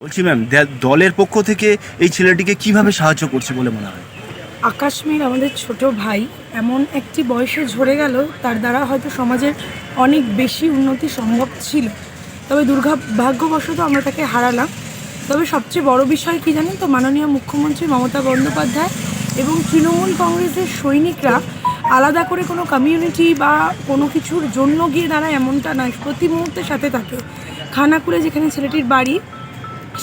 বলছি ম্যাম দলের পক্ষ থেকে এই ছেলেটিকে কীভাবে সাহায্য করছে বলে মনে হয়? আকাশমীর আমাদের ছোট ভাই, এমন একটি বয়সে ঝরে গেল, তার দ্বারা হয়তো সমাজের অনেক বেশি উন্নতি সম্ভব ছিল। তবে দুর্ভাগ্যবশত আমরা তাকে হারালাম। তবে সবচেয়ে বড় বিষয় কি জানেন তো, মাননীয় মুখ্যমন্ত্রী মমতা বন্দ্যোপাধ্যায় এবং তৃণমূল কংগ্রেসের সৈনিকরা আলাদা করে কোনো কমিউনিটি বা কোনো কিছুর জন্য গিয়ে দাঁড়ায় এমনটা নয়। প্রতি মুহূর্তে সাথে থাকে। খানাকুড়ে যেখানে ছেলেটির বাড়ি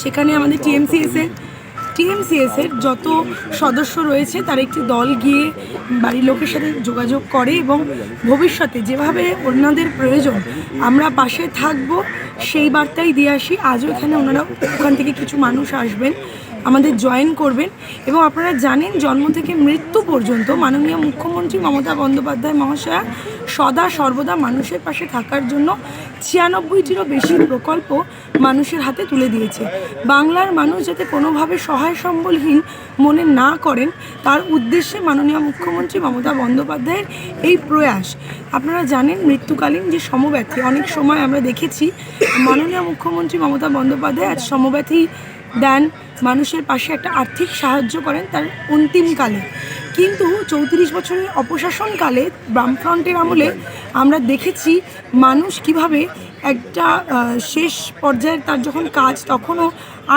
সেখানে আমাদের টিএমসিএসের টিএমসিএসের যত সদস্য রয়েছে, তার একটি দল গিয়ে বাড়ির লোকের সাথে যোগাযোগ করে এবং ভবিষ্যতে যেভাবে ওনাদের প্রয়োজন, আমরা পাশে থাকব, সেই বার্তাই দিয়ে আসি। আজও এখানে ওনারা ওখান থেকে কিছু মানুষ আসবেন, আমাদের জয়েন করবেন এবং আপনারা জানেন জন্ম থেকে মৃত্যু পর্যন্ত মাননীয় মুখ্যমন্ত্রী মমতা বন্দ্যোপাধ্যায় মহাশয়া সদা সর্বদা মানুষের পাশে থাকার জন্য ছিয়ানব্বইটিরও বেশি প্রকল্প মানুষের হাতে তুলে দিয়েছে। বাংলার মানুষ যাতে কোনোভাবে সহায় সম্বলহীন মনে না করেন, তার উদ্দেশ্যে মাননীয় মুখ্যমন্ত্রী মমতা বন্দ্যোপাধ্যায়ের এই প্রয়াস। আপনারা জানেন মৃত্যুকালীন যে সমব্যথী, অনেক সময় আমরা দেখেছি মাননীয় মুখ্যমন্ত্রী মমতা বন্দ্যোপাধ্যায় আজ সমব্যথী দেন। মানুষের পাশে একটা আর্থিক সাহায্য করেন তার অন্তিমকালে। কিন্তু চৌত্রিশ বছরের অপশাসনকালে বামফ্রন্টের আমলে আমরা দেখেছি মানুষ কীভাবে একটা শেষ পর্যায়ের তার যখন কাজ তখনও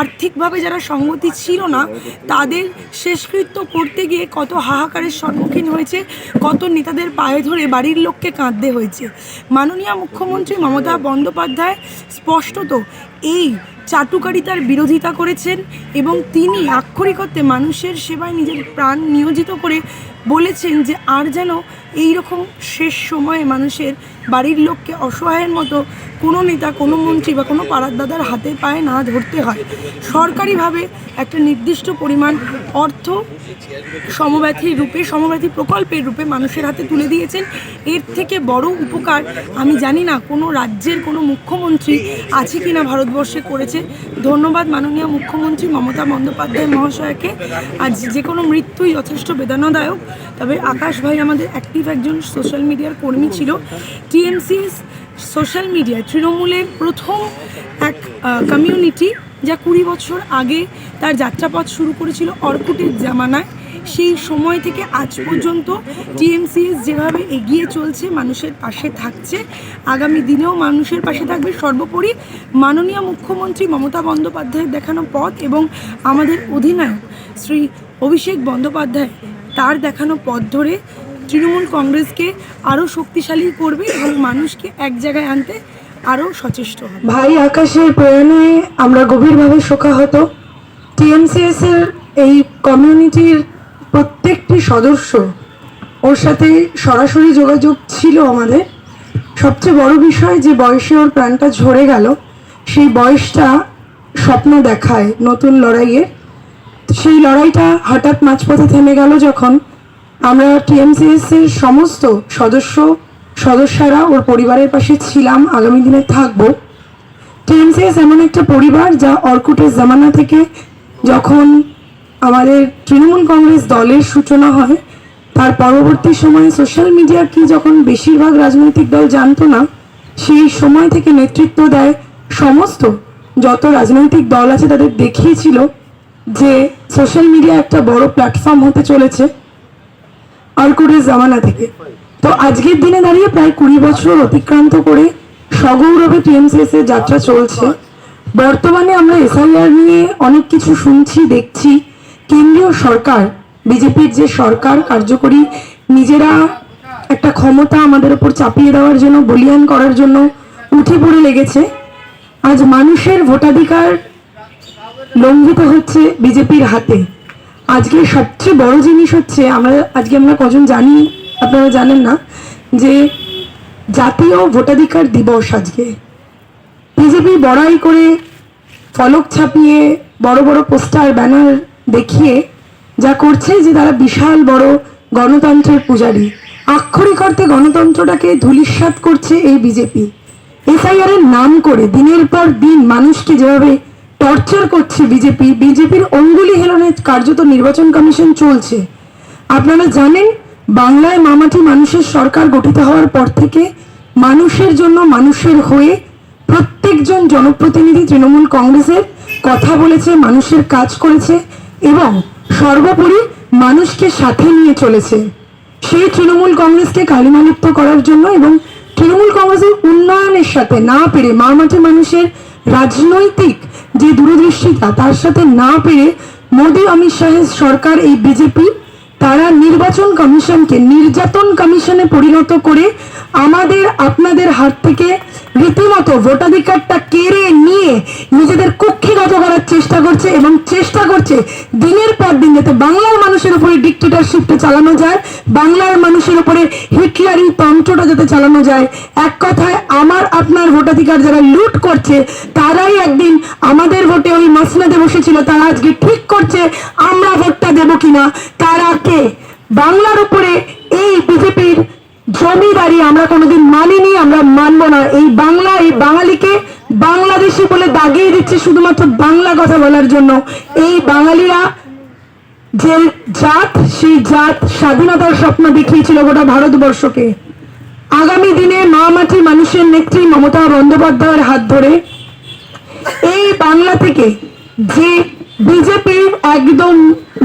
আর্থিকভাবে যারা সঙ্গতি ছিল না, তাদের শেষকৃত্য করতে গিয়ে কত হাহাকারের সম্মুখীন হয়েছে, কত নেতাদের পায়ে ধরে বাড়ির লোককে কাঁদতে হয়েছে। মাননীয় মুখ্যমন্ত্রী মমতা বন্দ্যোপাধ্যায় স্পষ্টত এই চাটুকারিতার বিরোধিতা করেছেন এবং তিনি আক্ষরিক মানুষের সেবায় নিজের প্রাণ নিয়োজিত করে বলেছেন যে আর যেন এই রকম শেষ সময়ে মানুষের বাড়ির লোককে অসহায়ের মতো কোনো নেতা, কোনো মন্ত্রী বা কোনো পাড়ার দাদার হাতে পায়ে না ধরতে হয়। সরকারিভাবে একটা নির্দিষ্ট পরিমাণ অর্থ সমব্যথী রূপে, সমব্যথী প্রকল্পের রূপে মানুষের হাতে তুলে দিয়েছেন। এর থেকে বড় উপকার আমি জানি না, কোনো রাজ্যের কোনো মুখ্যমন্ত্রী আছে কি না ভারতবর্ষে করেছে। ধন্যবাদ মাননীয় মুখ্যমন্ত্রী মমতা বন্দ্যোপাধ্যায় মহাশয়কে। আজ যে কোনো মৃত্যুই যথেষ্ট বেদনাদায়ক। তবে আকাশ ভাই আমাদের অ্যাক্টিভ একজন সোশ্যাল মিডিয়ার কর্মী ছিল। টিএমসিএস সোশ্যাল মিডিয়ায় তৃণমূলের প্রথম এক কমিউনিটি যা কুড়ি বছর আগে তার যাত্রাপথ শুরু করেছিল অর্কুটের জামানায়। সেই সময় থেকে আজ পর্যন্ত টিএমসিএস যেভাবে এগিয়ে চলছে, মানুষের পাশে থাকছে। আগামী দিনেও মানুষের পাশে থাকবে। সর্বোপরি মাননীয় মুখ্যমন্ত্রী মমতা বন্দ্যোপাধ্যায়ের দেখানো পথ এবং আমাদের অধিনায়ক শ্রী অভিষেক বন্দ্যোপাধ্যায় তার দেখানো পথ ধরে তৃণমূল কংগ্রেসকে আরও শক্তিশালী করবে এবং মানুষকে এক জায়গায় আনতে আরও সচেষ্ট হবে। ভাই আকাশের প্রয়াণে আমরা গভীরভাবে শোকাহত। টিএমসিএস এর এই কমিউনিটির প্রত্যেকটি সদস্য ওর সাথে সরাসরি যোগাযোগ ছিল আমাদের। সবচেয়ে বড় বিষয় যে বয়সে ওর প্রাণটা ঝরে গেল, সেই বয়সটা স্বপ্ন দেখায় নতুন লড়াইয়ের সেই লড়াইটা হঠাৎ মাঝপথে থেমে গেল যখন আমরা টিএমসিএস এর সমস্ত সদস্য, সদস্যরা ওর পরিবারের পাশে ছিলাম, আগামী দিনে থাকব। টিএমসিএস এমন একটা পরিবার যা অর্কুটের জামানা থেকে যখন আমাদের তৃণমূল কংগ্রেস দলের সূচনা হয়। তার পরবর্তী সময়ে সোশ্যাল মিডিয়া কি যখন বেশিরভাগ রাজনৈতিক দল জানতো না, সেই সময় থেকে নেতৃত্ব দেয় সমস্ত যত রাজনৈতিক দল আছে তাদের দেখিয়েছিল যে সোশ্যাল মিডিয়া একটা বড় প্ল্যাটফর্ম হতে চলেছে অর্কুটের জামানা থেকে। তো আজকের দিনে দাঁড়িয়ে প্রায় কুড়ি বছর অতিক্রান্ত করে সগৌরবে টিএমসিএস এর যাত্রা চলছে। বর্তমানে আমরা এসআইআর নিয়ে অনেক কিছু শুনছি, দেখছি। কেন্দ্রীয় সরকার, বিজেপির যে সরকার কার্যকরী, নিজেরা একটা ক্ষমতা আমাদের উপর চাপিয়ে দেওয়ার জন্য, বলিয়ান করার জন্য উঠে পড়ে লেগেছে। আজ মানুষের ভোটাধিকার লঙ্ঘিত হচ্ছে বিজেপির হাতে। আজকে সবচেয়ে বড় জিনিস হচ্ছে, আমরা আজকে আমরা কজন জানি, আপনারা জানেন না, যে জাতীয় ভোটাধিকার দিবস আজকে। বিজেপি বড়াই করে ফলক ছাপিয়ে বড় বড় পোস্টার, ব্যানার দেখিয়ে যা করছে যে তারা বিশাল বড় গণতন্ত্রের পূজারী। আক্ষরিক অর্থে গণতন্ত্রটাকে ধূলিসাৎ করছে এই বিজেপি। এসআইআর এর নাম করে দিনের পর দিন মানুষকে যেভাবে টর্চার করছে বিজেপি, বিজেপির অঙ্গুলি হেলনের কার্যত নির্বাচন কমিশন চলছে। আপনারা জানেন, বাংলায় মামাটি মানুষের সরকার গঠিত হওয়ার পর থেকে মানুষের জন্য মানুষের হয়ে প্রত্যেকজন জনপ্রতিনিধি তৃণমূল কংগ্রেসের কথা বলেছে, মানুষের কাজ করেছে এবং সর্বোপরি মানুষকে সাথে নিয়ে চলেছে। সেই তৃণমূল কংগ্রেসকে কালিমালিপ্ত করার জন্য এবং তৃণমূল কংগ্রেসের উন্নয়নের সাথে না পেরে মা মাঠে মানুষের রাজনৈতিক যে দূরদৃষ্টিতা তার সাথে না পেরে মোদী, অমিত শাহের সরকার, এই বিজেপি তারা নির্বাচন কমিশনকে নির্যাতন কমিশনে পরিণত করে আমাদের, আপনাদের হাত থেকে রীতিমতো ভোটাধিকারটা কেড়ে নিয়ে নিজেদের কুক্ষিগত করার চেষ্টা করছে এবং চেষ্টা করছে দিনের পর দিন যাতে বাংলার মানুষের উপরে ডিক্টেটারশিপটা চালানো যায়, বাংলার মানুষের উপরে হিটলারি তন্ত্রটা যাতে চালানো যায়। এক কথায়, আমার, আপনার ভোটাধিকার যারা লুট করছে, তারাই একদিন আমাদের ভোটে ওই মাসনাদে বসেছিল, তারা আজকে ঠিক করছে, আমরা দেবো কিনা, তারা কে? বাংলার উপরে এই বিজেপির জমিদারি আমরা কোনোদিন মানিনি, আমরা মানবো না। এই বাংলা, এই বাঙালিকে বাংলাদেশি বলে দাগিয়ে দিচ্ছে শুধুমাত্র বাংলা কথা বলার জন্য। এই বাঙালিরা যে জাত, সেই জাত স্বাধীনতার স্বপ্ন দেখিয়েছিল গোটা ভারতবর্ষকে। আগামী দিনে মা মাটি মানুষের নেত্রী মমতা বন্দ্যোপাধ্যায়ের হাত ধরে এই বাংলা থেকে যে বিজেপির একদম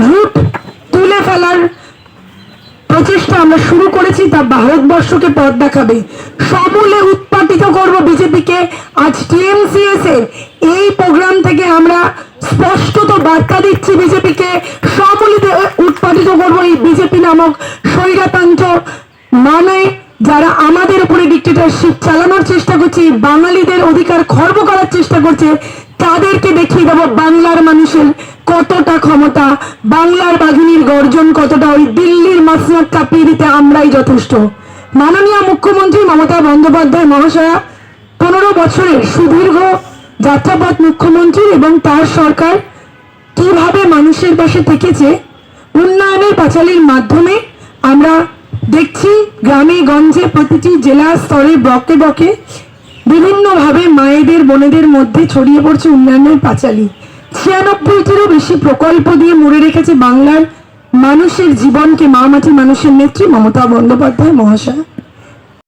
রুট ফেলার প্রচেষ্টা আমরা শুরু করেছি, তা ভারতবর্ষকে পথ দেখাবে। সমূলে উৎপাদিত করব বিজেপিকে। আজ টিএমসিএস এর এই প্রোগ্রাম থেকে আমরা স্পষ্টত বার্তা দিচ্ছি বিজেপিকে। সমূলে উৎপাদিত করব এই বিজেপি নামক স্বৈরতন্ত্র মানে যারা আমাদের উপরে ডিক্টেটরশিপ চালানোর চেষ্টা করছে বাঙালিদের অধিকার খর্ব করার চেষ্টা করছে তাদেরকে দেখিয়ে দেবো বাংলার মানুষের কতটা ক্ষমতা, বাংলার বাঘিনীর গর্জন কতটা, ওই দিল্লির মাসনাদ কাঁপিয়ে দিতে আমরাই যথেষ্ট। মাননীয় মুখ্যমন্ত্রী মমতা বন্দ্যোপাধ্যায় মহাশয়া, পনেরো বছরের সুদীর্ঘ যাত্রাপথ মুখ্যমন্ত্রী এবং তার সরকার কীভাবে মানুষের পাশে থেকেছে, উন্নয়নের পাঁচালির মাধ্যমে আমরা দেখছি গ্রামে গঞ্জে প্রতিটি জেলা স্তরে ব্লকে ব্লকে বিভিন্নভাবে মায়েদের, বোনেদের মধ্যে ছড়িয়ে পড়ছে উন্নয়নের পাঁচালী। ছিয়ানব্বইটিরও বেশি প্রকল্প দিয়ে মরে রেখেছে বাংলার মানুষের জীবনকে মা মাটি মানুষের নেত্রী মমতা বন্দ্যোপাধ্যায় মহাশয়।